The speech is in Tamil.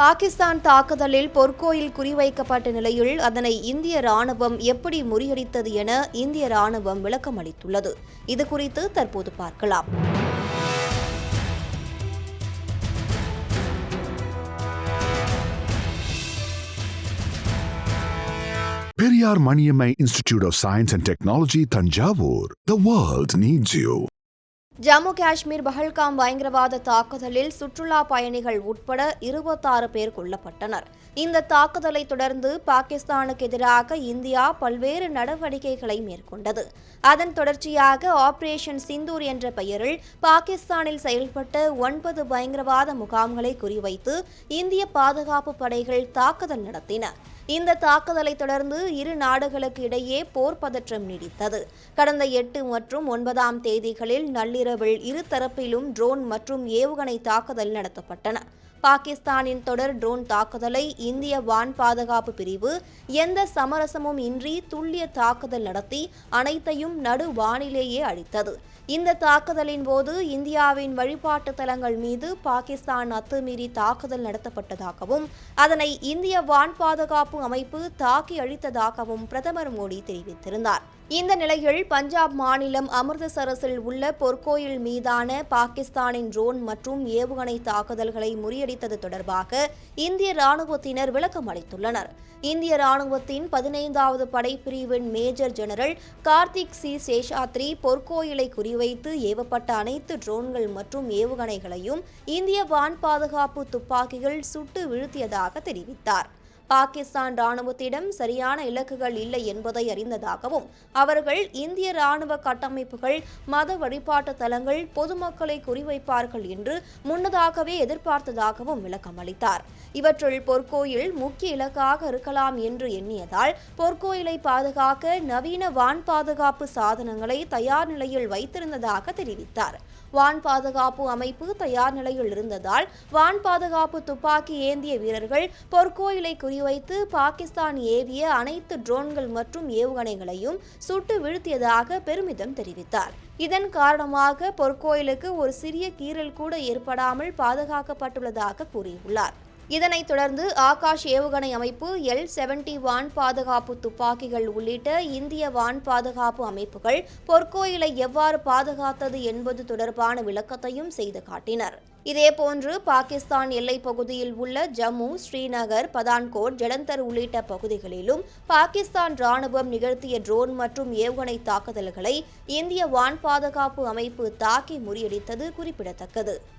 பாகிஸ்தான் தாக்குதலில் பொற்கோயில் குறிவைக்கப்பட்ட நிலையில் அதனை இந்திய ராணுவம் எப்படி முறியடித்தது என இந்திய ராணுவம் விளக்கம் அளித்துள்ளது. இது குறித்து தற்போது பார்க்கலாம். Periyar Maniammai institute of science and technology Thanjavur. The world needs you Jammu Kashmir Pahalgam பயங்கரவாத தாக்குதலில் சுற்றுலா பயணிகள் உட்பட இருபத்தாறு பேர் கொல்லப்பட்டனர். இந்த தாக்குதலை தொடர்ந்து பாகிஸ்தானுக்கு எதிராக இந்தியா பல்வேறு நடவடிக்கைகளை மேற்கொண்டது. அதன் தொடர்ச்சியாக ஆபரேஷன் சிந்தூர் என்ற பெயரில் பாகிஸ்தானில் செயல்பட்ட ஒன்பது பயங்கரவாத முகாம்களை குறிவைத்து இந்திய பாதுகாப்பு படைகள் தாக்குதல் நடத்தின. இந்த தாக்குதலை தொடர்ந்து இரு நாடுகளுக்கு இடையே போர் பதற்றம் நீடித்தது. கடந்த எட்டு மற்றும் ஒன்பதாம் தேதிகளில் நள்ளிரவு நள்ளிரவில் இரு தரப்பிலும் ட்ரோன் மற்றும் ஏவுகணை தாக்குதல் நடத்தப்பட்டன. பாகிஸ்தானின் தொடர் ட்ரோன் தாக்குதலை இந்திய வான் பாதுகாப்பு பிரிவு எந்த சமரசமும் இன்றி துல்லிய தாக்குதல் நடத்தி அனைத்தையும் நடு வானிலேயே அழித்தது. இந்த தாக்குதலின் போது இந்தியாவின் வழிபாட்டு தலங்கள் மீது பாகிஸ்தான் அத்துமீறி தாக்குதல் நடத்தப்பட்டதாகவும் அதனை இந்திய வான் பாதுகாப்பு அமைப்பு தாக்கி அழித்ததாகவும் பிரதமர் மோடி தெரிவித்திருந்தார். இந்த நிலையில் பஞ்சாப் மாநிலம் அமிர்தசரஸில் உள்ள பொற்கோயில் மீதான பாகிஸ்தானின் ட்ரோன் மற்றும் ஏவுகணை தாக்குதல்களை முறியடித்தது தொடர்பாக இந்திய ராணுவத்தினர் விளக்கம் அளித்துள்ளனர். இந்திய ராணுவத்தின் பதினைந்தாவது படைப்பிரிவின் major general Karthik C. Seshadri பொற்கோயிலை குறிவைத்து ஏவப்பட்ட அனைத்து ட்ரோன்கள் மற்றும் ஏவுகணைகளையும் இந்திய வான் பாதுகாப்பு துப்பாக்கிகள் சுட்டு வீழ்த்தியதாக தெரிவித்தார். பாகிஸ்தான் ராணுவத்திடம் சரியான இலக்குகள் இல்லை என்பதை அறிந்ததாகவும் அவர்கள் இந்திய ராணுவ கட்டமைப்புகள் மத வழிபாட்டு தலங்கள் பொதுமக்களை குறிவைப்பார்கள் என்று முன்னதாகவே எதிர்பார்த்ததாகவும் விளக்கம் அளித்தார். இவற்றில் பொற்கோயில் முக்கிய இலக்காக இருக்கலாம் என்று எண்ணியதால் பொற்கோயிலை பாதுகாக்க நவீன வான் பாதுகாப்பு சாதனங்களை தயார் நிலையில் வைத்திருந்ததாக தெரிவித்தார். வான் பாதுகாப்பு அமைப்பு தயார் நிலையில் இருந்ததால் வான் பாதுகாப்பு துப்பாக்கி ஏந்திய வீரர்கள் பொற்கோயிலை குறிவைத்து பாகிஸ்தான் ஏவிய அனைத்து ட்ரோன்கள் மற்றும் ஏவுகணைகளையும் சுட்டு வீழ்த்தியதாக பெருமிதம் தெரிவித்தார். இதன் காரணமாக பொற்கோயிலுக்கு ஒரு சிறிய கீறல் கூட ஏற்படாமல் பாதுகாக்கப்பட்டுள்ளதாக கூறியுள்ளார். இதனைத் தொடர்ந்து ஆகாஷ் ஏவுகணை அமைப்பு எல் செவன்டி வான் பாதுகாப்பு துப்பாக்கிகள் உள்ளிட்ட இந்திய வான் பாதுகாப்பு அமைப்புகள் பொற்கோயிலை எவ்வாறு பாதுகாத்தது என்பது தொடர்பான விளக்கத்தையும் செய்து காட்டினர். இதேபோன்று பாகிஸ்தான் எல்லைப் பகுதியில் உள்ள ஜம்மு ஸ்ரீநகர் பதான்கோட் ஜலந்தர் உள்ளிட்ட பகுதிகளிலும் பாகிஸ்தான் ராணுவம் நிகழ்த்திய ட்ரோன் மற்றும் ஏவுகணை தாக்குதல்களை இந்திய வான் பாதுகாப்பு அமைப்பு தாக்கி முறியடித்தது குறிப்பிடத்தக்கது.